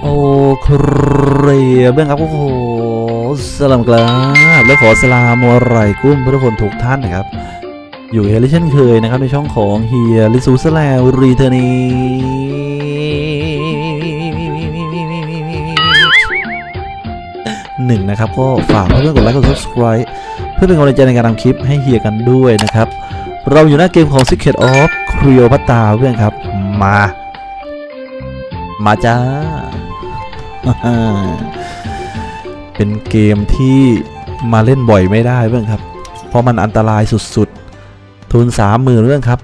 โอ้ครเบื้องครับโอ้โหสลามกราบและขอสลามอะไรกุ้มเพื่อนทุกคนทุกท่านนะครับ อยู่เฮลิเช่นเคยนะครับในช่องของเฮียลิซูสแลรีเทอร์นีหนึ่งนะครับ ก็ฝากเพื่อนกดไลค์กด subscribe เพื่อเป็นกำลังใจในการทำคลิปให้เฮียกันด้วยนะครับ เราอยู่หน้าเกมของ Secret of Cleopatra เพื่อนครับ มา มาจ้า เป็นเกมที่มาเล่นบ่อยไม่ได้เพื่อนครับ เพราะมันอันตรายสุดๆ ทุนสามหมื่นเรื่องครับ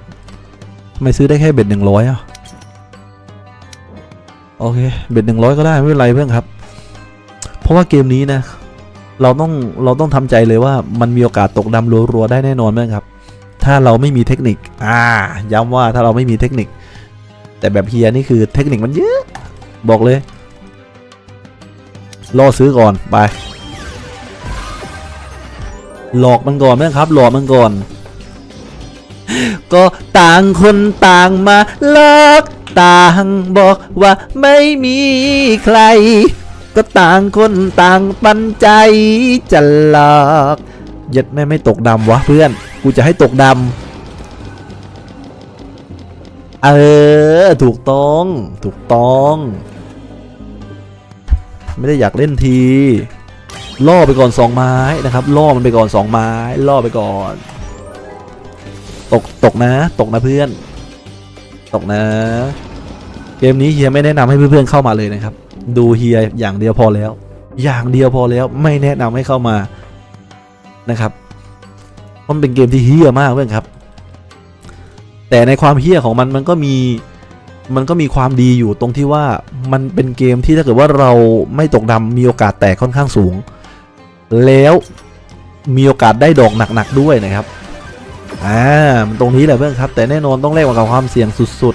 ไม่ซื้อได้แค่เบ็ดหนึ่งร้อยอะโอเค เบ็ดหนึ่งร้อยก็ได้ไม่เป็นไรเพื่อนครับ เพราะว่าเกมนี้นะ เราต้องเราต้องทำใจเลยว่ามันมีโอกาสตกดำรัวๆได้แน่นอนเพื่อนครับ ถ้าเราไม่มีเทคนิค อ่า ย้ำว่าถ้าเราไม่มีเทคนิค แต่แบบเฮียนี่คือเทคนิคมันเยอะ บอกเลยรอซื้อก่อนไป หลอกมันก่อนไหมครับ หลอกมันก่อน ก็ต่างคนต่างมาหลอกต่างบอกว่าไม่มีใคร ก็ต่างคนต่างปันใจจะหลอกยัดแม่ไม่ตกดำวะเพื่อน กูจะให้ตกดำ เออ ถูกต้อง ถูกต้อง ไม่ได้อยากเล่นที ล่อไปก่อนสองไม้นะครับ ล่อมันไปก่อนสองไม้ ล่อไปก่อน ตก ตกนะ ตกนะเพื่อน ตกนะ เกมนี้เฮียไม่แนะนำให้เพื่อนๆเข้ามาเลยนะครับ ดูเฮียอย่างเดียวพอแล้ว อย่างเดียวพอแล้ว ไม่แนะนำให้เข้ามานะครับ มันเป็นเกมที่เฮียมากเพื่อนครับ แต่ในความเฮี้ยของมันมันก็มีมันก็มีความดีอยู่ตรงที่ว่ามันเป็นเกมที่ถ้าเกิดว่าเราไม่ตกดำมีโอกาสแตกค่อนข้างสูง แล้วมีโอกาสได้ดอกหนักๆด้วยนะครับอ่ามันตรงนี้แหละเพื่อนครับ แต่แน่นอนต้องแลกกับความเสี่ยงสุด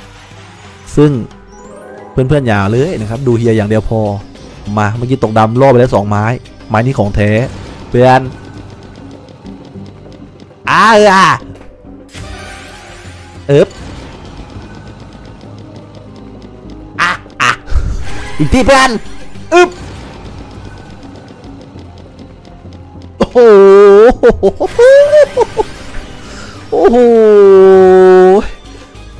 ๆ ซึ่งเพื่อนๆอย่าเลยนะครับ ดูเฮียอย่างเดียวพอมาเมื่อกี้ตกดำล่อไปแล้วสองไม้ ไม้นี้ของแท้เพื่อนอ้าเออ เอิบอะอะอีกทีเพื่อนอึบโอ้โหโอ้โห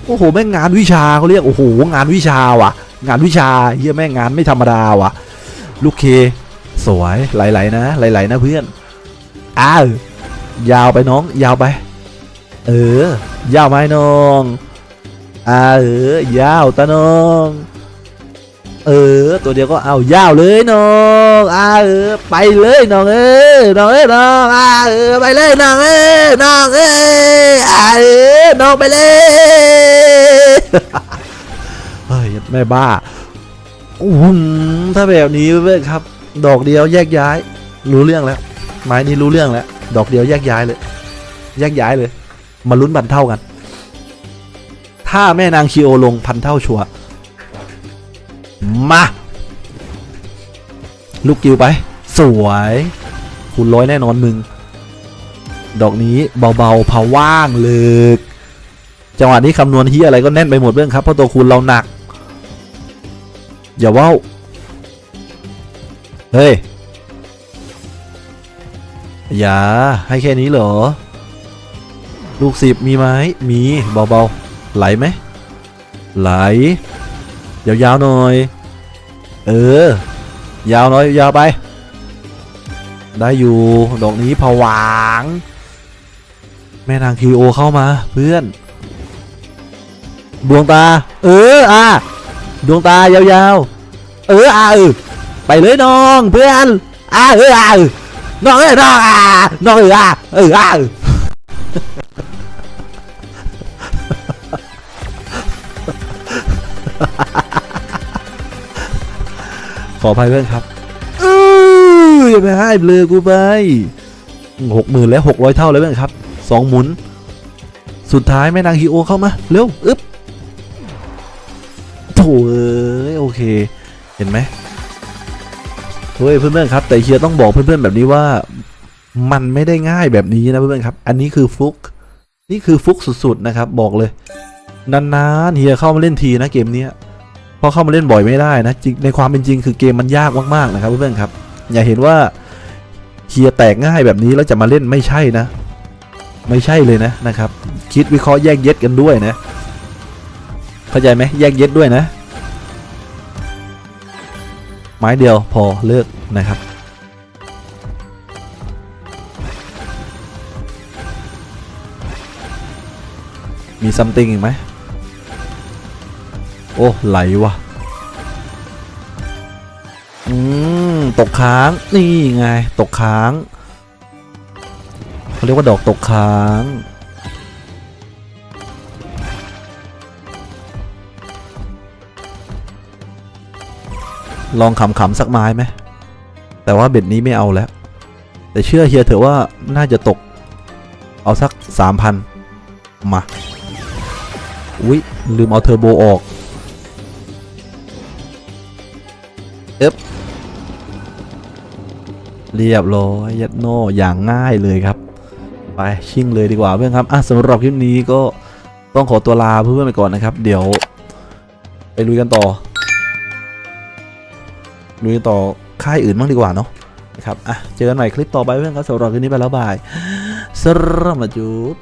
โอ้โหแม่งงานวิชาเขาเรียกโอ้โหงานวิชาว่ะ งานวิชาเฮียแม่งงานไม่ธรรมดาว่ะ ลูกเค สวยไหลๆนะไหลๆนะเพื่อนอ้าวยาวไปน้องยาวไป เออ ยาวไหมน้องอ่าเออยาวตาน้อง เออ ตัวเดียวก็เอายาวเลยน้องอ่าเออไปเลยน้องเอ้น้องเอ้น้องอ่าเออไปเลยน้องเอ้น้องเอ้อ่าเออน้องไปเลยเฮ้ยแม่บ้าอุ้มถ้าแบบนี้เว้ยครับ ดอกเดียวแยกย้าย รู้เรื่องแล้วไม้นี้รู้เรื่องแล้ว ดอกเดียวแยกย้ายเลย แยกย้ายเลย มาลุ้นพันเท่ากัน ถ้าแม่นางคีโอลงพันเท่าชัวมา ลูกกิวไป สวยคุณร้อยแน่นอนมึง ดอกนี้เบาๆพาว่างเลึกจังหวะนี้คำนวณที่อะไรก็แน่นไปหมดเรื่องครับเพราะตัวคูณเราหนัก อย่าว่าเฮ้ย อย่าให้แค่นี้เหรอ ลูกสิบมีไหมมีเบาๆไหลไหมไหล ยาวๆหน่อย เออ ยาวหน่อยยาวไป ได้อยู่ดอกนี้ผวางแม่นางคิโอเข้ามาเพื่อน ดวงตา เอออะดวงตายาวๆ เอออะเออไปเลยน้องเพื่อนอะเอออะน้องเอ้ยน้องอะน้องเอออะเอออะ ขออภัยเพื่อนครับเอออย่าไปให้เบลอกูไปหกหมื่นแล้วหกร้อยเท่าแล้วเพื่อนครับสองหมุน สุดท้ายแม่นางฮิโอเข้ามา เร็ว อึ๊บโถเอ้ยโอเค เห็นไหมเฮ้ยเพื่อนๆครับ แต่เฮียต้องบอกเพื่อนๆแบบนี้ว่า มันไม่ได้ง่ายแบบนี้นะเพื่อนๆครับ อันนี้คือฟุก นี่คือฟุกสุดๆนะครับ บอกเลย นานๆเฮียเข้ามาเล่นทีนะเกมเนี้ยเพราะเข้ามาเล่นบ่อยไม่ได้นะจริงในความเป็นจริงคือเกมมันยากมากๆนะครับเพื่อนๆครับ อย่าเห็นว่าเฮียแตกง่ายแบบนี้แล้วจะมาเล่นไม่ใช่นะ ไม่ใช่เลยนะนะครับ คิดวิเคราะห์แยกเย็ดกันด้วยนะ เข้าใจไหมแยกเย็ดด้วยนะ ไม้เดียวพอเลิกนะครับมีซัมติงอีกไหม โอ้ไหลวะอืมตกค้างนี่ไงตกค้างเขาเรียกว่าดอกตกค้างลองขำๆสักไม้ไหม แต่ว่าเบ็ดนี้ไม่เอาแล้ว แต่เชื่อเฮียเถอะว่าน่าจะตก เอาสักสามพันมา อุ๊ย ลืมเอาเทอร์โบออก เอ๊บเรียบร้อยยัดโนอย่างง่ายเลยครับ ไปชิ่งเลยดีกว่าเพื่อนครับอะสำหรับคลิปนี้ก็ต้องขอตัวลาเพื่อนๆไปก่อนนะครับ เดี๋ยว ไปลุยกันต่อลุยต่อค่ายอื่นบ้างดีกว่าเนาะนะครับอะเจอกันใหม่คลิปต่อไปเพื่อนครับสำหรับคลิปนี้ไปแล้วบายสรรมจุด